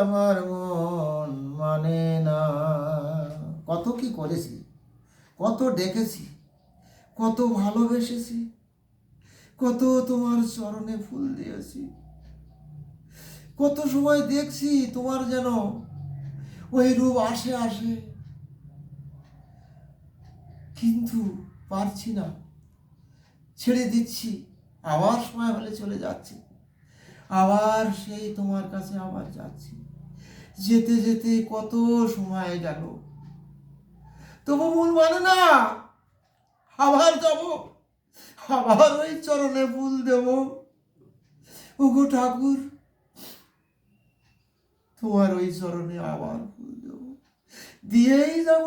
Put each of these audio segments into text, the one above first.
আমার মন মানে না। কত কি করেছি, কত ডেকেছি, কত ভালোবেসেছি, কত তোমার চরণে ফুল দিয়েছি। কত সময় দেখছি তোমার যেন ওই রূপ আসে আসে। কিন্তু পারছি না। ছেড়ে দিচ্ছি, আবার সময় হলে চলে যাচ্ছি। আবার সেই তোমার কাছে আবার যাচ্ছি। যেতে যেতে কত সময় গেল। তবু মন মানে না, আবার যাব, আবার ওই চরণে ফুল দেব। ওগো ঠাকুর, তোমার ওই চরণে আবার ফুল দেব। দিয়েই যাব।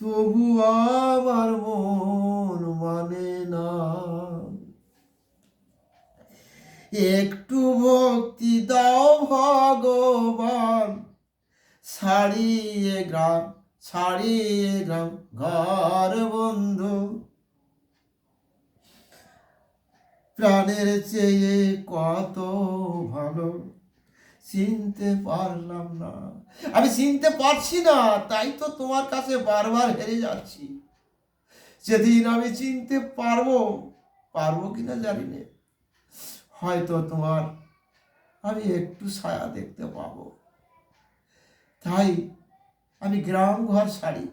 তবু আবার মন মানে না। একটু ভক্তি দাও ভগবান। ছাড়িয়ে গ্রাম ছাড়িয়ে গ্রাম, ঘর বন্ধু। প্রাণের চেয়ে কত ভালো, চিনতে পারলাম না। আমি চিনতে পারছি না, তাই তো তোমার কাছে বারবার হেরে যাচ্ছি। যেদিন আমি চিনতে পারব পারব কিনা জানি না। হয়তো তোমার আমি একটু ছায়া দেখতে পাব। তাই আমি গ্রাম ঘর ছাড়ি,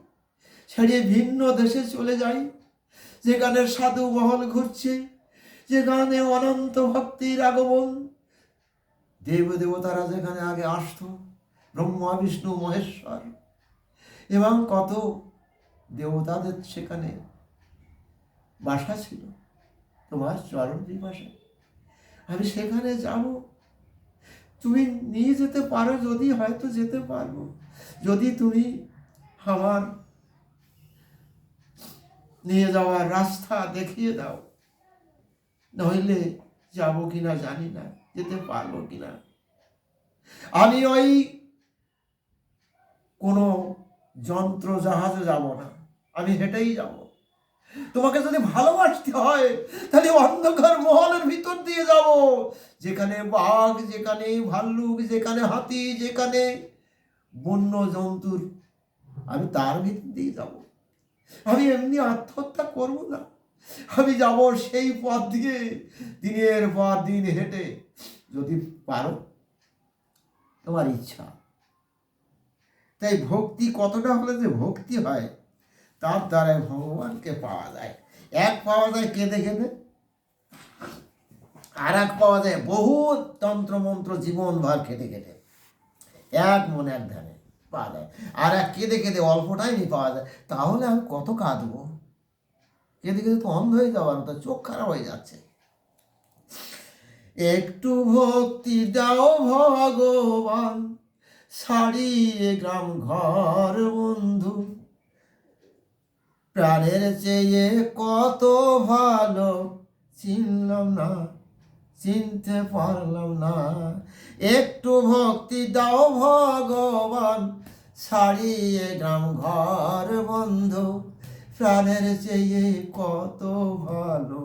ছাড়িয়ে ভিন্ন দেশে চলে যাই, যেখানে সাধু মহল ঘুরছে, যেখানে অনন্ত ভক্তির আগমন। দেব দেবতারা যেখানে আগে আসতো, ব্রহ্মা, বিষ্ণু, মহেশ্বর, এবং কত দেবতাদের সেখানে বাসা ছিল। তোমার চরণ বিপাশায় আমি সেখানে যাব। তুমি নিয়ে যেতে পারো, যদি হয়তো যেতে পারব। যদি তুমি আমার নিয়ে যাওয়ার রাস্তা দেখিয়ে দাও, নইলে যাব কিনা জানি না, যেতে পারব কিনা। আমি ওই কোনো যন্ত্র জাহাজে যাব না, আমি হেঁটেই যাব। তোমাকে যদি ভালোবাসতে হয়, তাহলে অন্ধকার মহলের ভিতর দিয়ে যাব। যেখানে বাঘ, যেখানে ভাল্লুক, যেখানে হাতি, যেখানে বন্য জন্তুর আমি তার ভিতর দিয়ে যাব। আমি এমনি আত্মহত্যা করব না। আমি যাব সেই পথ দিয়ে, দিনের পর দিন হেঁটে। যদি পারো, তোমার ইচ্ছা। তাই ভক্তি কতটা হলে যে ভক্তি হয় তার দ্বারাই ভগবানকে পাওয়া যায়। এক পাওয়া যায় কেঁদে কেঁদে আর এক পাওয়া যায় বহু তন্ত্রমন্ত্র জীবন ভর খেটে খেটে এক মনে এক ধ্যানে পাওয়া যায়। আর এক কেঁদে কেঁদে অল্প টাইমই পাওয়া যায়। তাহলে আমি কত কাঁদবো? কেঁদে কেঁদে তো অন্ধ হয়ে যাওয়ার মতো, চোখ খারাপ হয়ে যাচ্ছে। একটু ভক্তি দাও ভগবান ছাড়িয়ে গ্রাম ঘর বন্ধু। প্রাণের চেয়ে কত ভালো? চিনলাম না, চিনতে পারলাম না। একটু ভক্তি দাও ভগবান, ছাড়িয়ে গ্রাম ঘর বন্ধু। প্রাণের চেয়ে কত ভালো?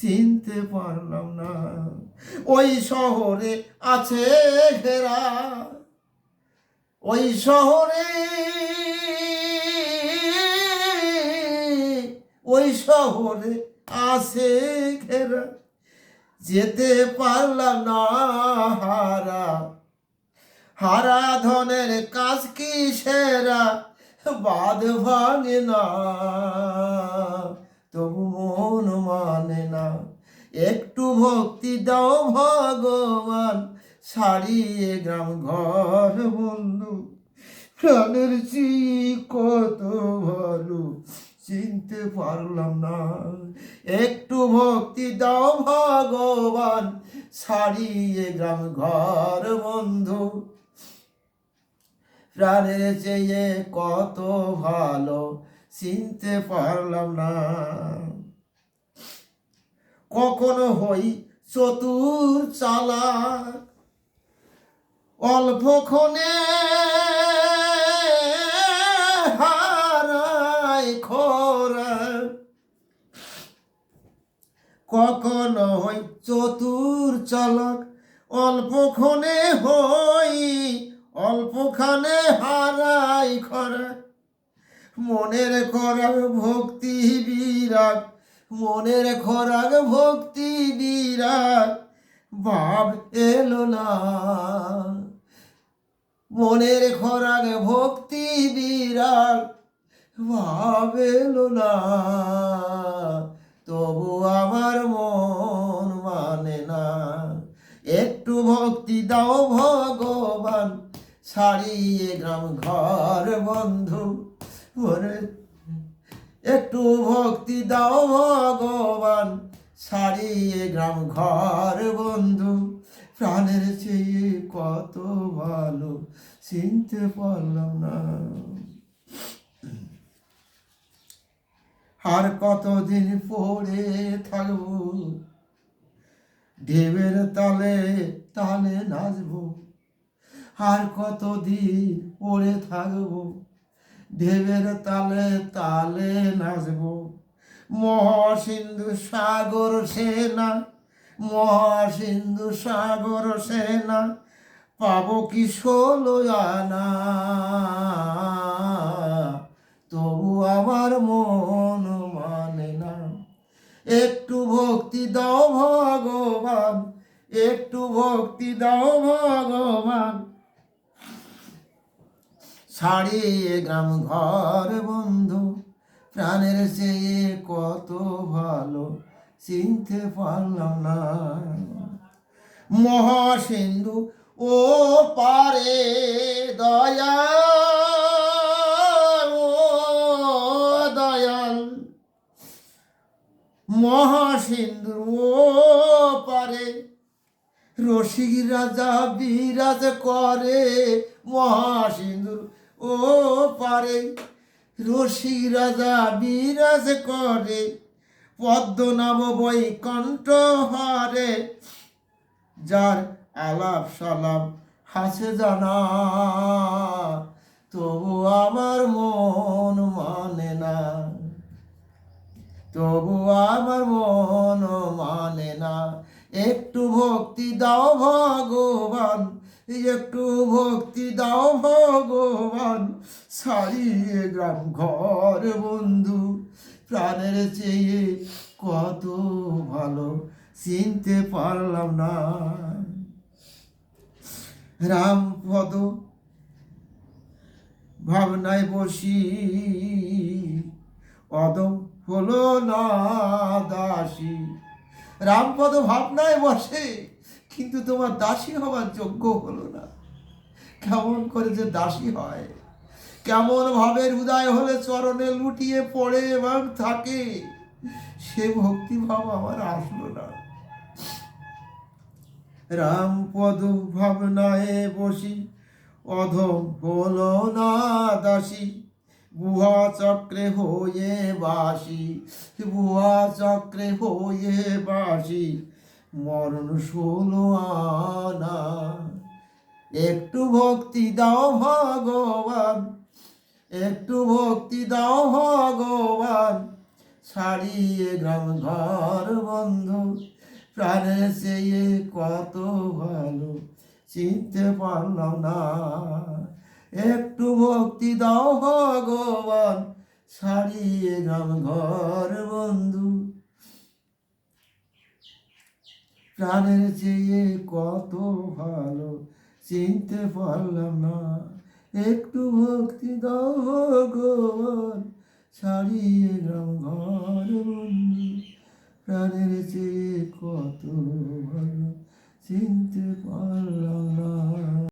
চিনতে পারলাম না। ওই শহরে আছে ঘেরা, ওই শহরে ওই শহরে আছে ঘেরা। যেতে পারলাম না হারা। হারা ধনের কাজ কি সেরা? বাদ ভাঙে না। তবু মন মানে না। একটু ভক্তি দাও ভগবান, ছাড়িয়ে গ্রাম ঘর বন্ধু। প্রাণের চি কত ভালো চিনতে পারলাম না। একটু ভক্তি দাও ভগবান, ছাড়িয়ে গ্রাম ঘর বন্ধু। প্রাণের চেয়ে কত ভালো, চিনতে পারলাম না। কখনো হই চতুর চালাক অল্পক্ষণে হারায় খোরা কখনো হই চতুর চালাক, অল্পক্ষণে হই, অল্পখানে হারাই খরা মনের খরাক ভক্তি বিরাগ, মনের খরাক ভক্তি বিরাগ, ভাব এলো না। মনের খরাক ভক্তি বিরাগ, ভাব এলো না। তবু আমার মন মানে না। একটু ভক্তি দাও ভগবান, ছাড়িয়ে গ্রাম ঘর বন্ধু। একটু ভক্তি দাও ভগবান, ছাড়িয়ে গ্রাম ঘর বন্ধু। প্রাণের চেয়ে কত ভালো, চিনতে পারলাম না। আর কতদিন পড়ে থাকব? ঢেবের তালে তালে নাচবো। আর কতদিন পড়ে থাকব? ঢেবের তালে তালে নাচবো। মহাসিন্ধু সাগর সেনা, মহাসিন্ধু সাগর সেনা, পাবো কি ষোলো আনা? তবু আমার গ্রাম ঘর বন্ধু, প্রাণের চেয়ে কত ভালো চিনতে পারলাম না। মহাসিন্ধু, ও পারে দয়া দয়াল। মহাসিন্ধু, ও পারে, রসিক রাজা বিরাজ করে। মহাসিন্ধুর ও পারে। রসিক রাজা বিরাজ করে, পদ্মনাভ বৈকণ্ঠ হারে। যার আলাপ সালাপ হাসে জানা, তবু আমার মন মানে না। তবু আমার মন মানে না। একটু ভক্তি দাও ভগবান একটু ভক্তি দাও ভগবান ছাড়িয়ে গ্রাম ঘর বন্ধু। প্রাণের চেয়ে কত ভালো চিনতে পারলাম না। রামপদ ভাবনায় বসি অদম হলো না দাসী। রামপদ ভাবনায় বসে কিন্তু তোমার দাসী হওয়ার যোগ্য হলো না। কেমন করে যে দাসী হয়। কেমন ভাবের উদয় হলে চরণে লুটিয়ে পড়ে এবং থাকে, সে ভক্তিভাব আমার আসলো না। রামপদ ভাবনায় বসি, অধম হলো না দাসী। বুহা চক্রে হয়ে বাসি বুহা চক্রে হয়ে বাসি। মরণ ষোলো আনা। একটু ভক্তি দাও ভগবান, একটু ভক্তি দাও ভগবান। ছাড়িয়ে গ্রাম ঘর বন্ধু, প্রাণে চেয়ে কত ভালো চিনতে পারলাম না। একটু ভক্তি দাও ভগবান, ছাড়িয়ে গ্রাম ঘর বন্ধু। প্রাণের চেয়ে কত ভালো চিনতে পারলাম না। একটু ভক্তি দাও গোবর ছাড়িয়ে গেলাম ঘর প্রাণের চেয়ে কত ভালো চিনতে পারলাম